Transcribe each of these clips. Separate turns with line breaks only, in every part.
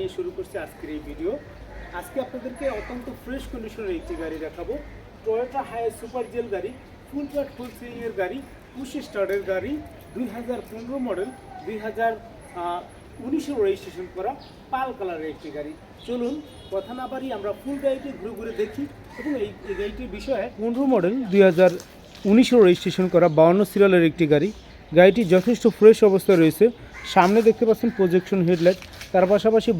জানিয়ে শুরু করছি আজকের এই ভিডিও আজকে আপনাদেরকে অত্যন্ত ফ্রেশ কন্ডিশনের একটি গাড়ি দেখাবো। টয়োটা হায়ার সুপার জেল গাড়ি ফুল প্যাট ফুল সিলিংয়ের গাড়ি পুশ স্টার্টের গাড়ি, দুই হাজার পনেরো মডেল দুই হাজার উনিশে রেজিস্ট্রেশন করা পাল কালারের একটি গাড়ি। চলুন, কথা না বাড়ি আমরা ফুল গাড়িটি ঘুরে ঘুরে দেখি এবং এই এই গাড়িটির বিষয়ে পনেরো মডেল দুই হাজার উনিশে রেজিস্ট্রেশন করা বাউন্ন সিরিয়ালের একটি গাড়ি। গাড়িটি যথেষ্ট ফ্রেশ অবস্থায় রয়েছে। সামনে দেখতে পাচ্ছেন প্রজেকশন হেডলাইট তার পাশাপাশি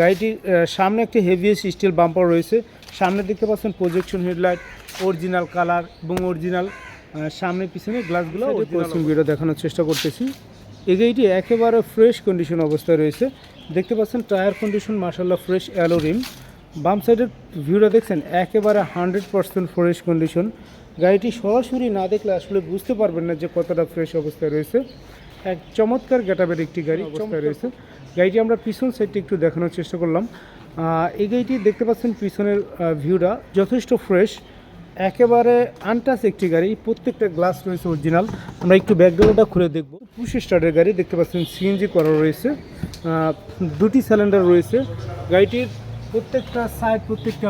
গাড়িটির সামনে একটি হেভিয়েস্ট স্টিল বাম্পার রয়েছে। সামনে দেখতে পাচ্ছেন প্রজেকশন হেডলাইট অরিজিনাল কালার এবং অরিজিনাল সামনে পিছনে গ্লাসগুলো পশ্চিম ভিডিও দেখানোর চেষ্টা করতেছি। এই গাড়িটি একেবারে ফ্রেশ কন্ডিশন অবস্থায় রয়েছে। দেখতে পাচ্ছেন টায়ার কন্ডিশন মার্শাল্লাহ ফ্রেশ অ্যালো রিম বাম সাইডের ভিউটা দেখছেন একেবারে হান্ড্রেড পার্সেন্ট ফ্রেশ কন্ডিশন গাড়িটি সরাসরি না দেখলে আসলে বুঝতে পারবেন না যে কতটা ফ্রেশ অবস্থায় রয়েছে। এক চমৎকার গেটাবের একটি গাড়ি অবস্থায় রয়েছে। গাড়িটি আমরা পিছন সাইডটি একটু দেখানোর চেষ্টা করলাম। এই গাড়িটি দেখতে পাচ্ছেন পিছনের ভিউটা যথেষ্ট ফ্রেশ একেবারে আনটাচ একটি গাড়ি প্রত্যেকটা গ্লাস রয়েছে অরিজিনাল আমরা একটু ব্যাকগ্রাউন্ডটা খুলে দেখব। পুশ স্টার্টের গাড়ি দেখতে পাচ্ছেন সিএনজি করা রয়েছে। দুটি সিলিন্ডার রয়েছে। গাড়িটির প্রত্যেকটা সাইড প্রত্যেকটা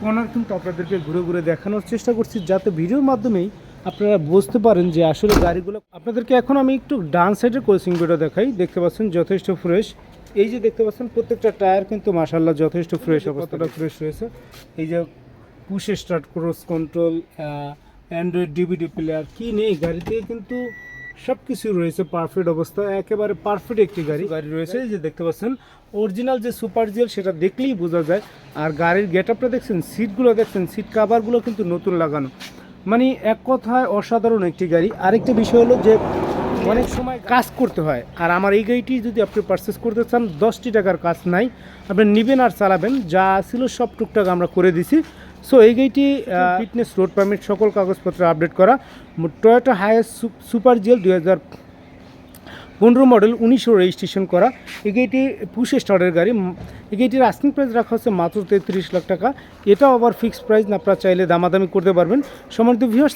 কর্নার কিন্তু আপনাদেরকে ঘুরে ঘুরে দেখানোর চেষ্টা করছি যাতে ভিডিওর মাধ্যমেই আপনারা বুঝতে পারেন যে আসলে গাড়িগুলো আপনাদেরকে এখন আমি একটু ডান সাইডের কোচিং ভিডিও দেখাই। দেখতে পাচ্ছেন যথেষ্ট ফ্রেশ এই যে দেখতে পাচ্ছেন প্রত্যেকটা টায়ার কিন্তু মাসাল্লাহ যথেষ্ট ফ্রেশ অবস্থাটা ফ্রেশ রয়েছে। এই যে push start cross control Android DVD player কি নেই? গাড়িতে কিন্তু সব কিছু রয়েছে পারফেক্ট অবস্থা। একেবারে পারফেক্ট একটি গাড়ি গাড়ি রয়েছে। এই যে দেখতে পাচ্ছেন অরিজিনাল যে সুপার জেল সেটা দেখলেই বোঝা যায়। আর গাড়ির গেট আপটা দেখছেন সিটগুলো দেখছেন সিট কাভারগুলো কিন্তু নতুন লাগানো। মানে এক কথায় অসাধারণ একটি গাড়ি। আরেকটি বিষয় হলো যে অনেক সময় কাজ করতে হয়। আর আমার এই গাড়িটি যদি আপনি পারচেস করতে চান দশটি টাকার কাজ নাই। আপনি নেবেন আর চালাবেন যা ছিল সব টুকটাক আমরা করে দিছি। সো এই গাড়িটি ফিটনেস রোড পারমিট সকল কাগজপত্র আপডেট করা। টয়োটা হায়ার সুপার জেল দুই হাজার পনেরো মডেল, উনিশশো রেজিস্ট্রেশন করা। এই পুশ পুষে স্টারের গাড়ি। গাড়িটির আস্কিং প্রাইস রাখা হচ্ছে মাত্র তেত্রিশ লাখ টাকা। এটাও আবার ফিক্সড প্রাইস আপনারা চাইলে দামাদামি করতে পারবেন। সমান্ত ভিউয়ার্স